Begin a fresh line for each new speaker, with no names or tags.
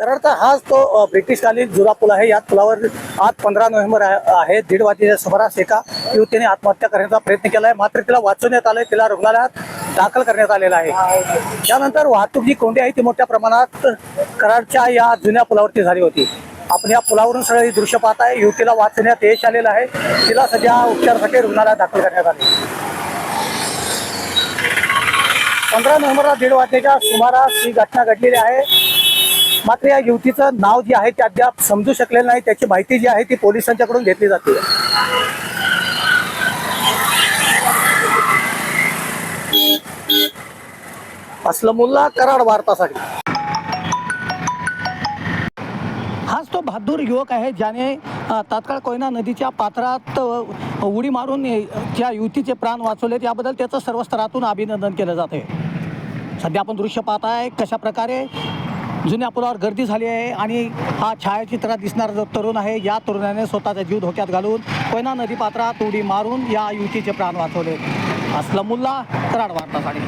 कराडचा हाच तो ब्रिटिशकालीन जुना पूल आहे. या पुलावर आज पंधरा नोव्हेंबर आहे आहे. दीड वाजेच्या सुमारास एका युवतीने आत्महत्या करण्याचा प्रयत्न केला आहे मात्र तिला वाचवण्यात आलंय. तिला रुग्णालयात दाखल करण्यात आलेला आहे. त्यानंतर वाहतूक जी कोंडी आहे ती मोठ्या प्रमाणात कराडच्या या जुन्या पुलावरती झाली होती. आपण या पुलावरून सगळं ही दृश्य पाहताय युवतीला वाचवण्यात यश आलेलं आहे. तिला सध्या उपचारासाठी रुग्णालयात दाखल करण्यात आले. पंधरा नोव्हेंबरला दीड वाजण्याच्या सुमारास ही घटना घडलेली आहे. मात्र या युवतीचं नाव जे आहे ते अद्याप समजू शकलेलं नाही. त्याची माहिती जी आहे ती पोलिसांच्याकडून घेतली जाते. असलमुल्ला कराड वार्तासाठी. हाच तो बहादूर युवक आहे ज्याने तात्काळ कोयना नदीच्या पात्रात उडी मारून ज्या युवतीचे प्राण वाचवले. त्याबद्दल त्याचं सर्व स्तरातून अभिनंदन केलं जाते सध्या आपण दृश्य पाहत आहे कशा प्रकारे जुन्या पुलावर गर्दी झाली आहे आणि हा छायाचित्रात दिसणारा जो तरुण आहे या तरुणाने स्वतःचा जीव धोक्यात घालून कोयना नदी पात्रात उडी मारून या युवतीचे प्राण वाचवले. असलमुल्ला कराड वार्तासाठी.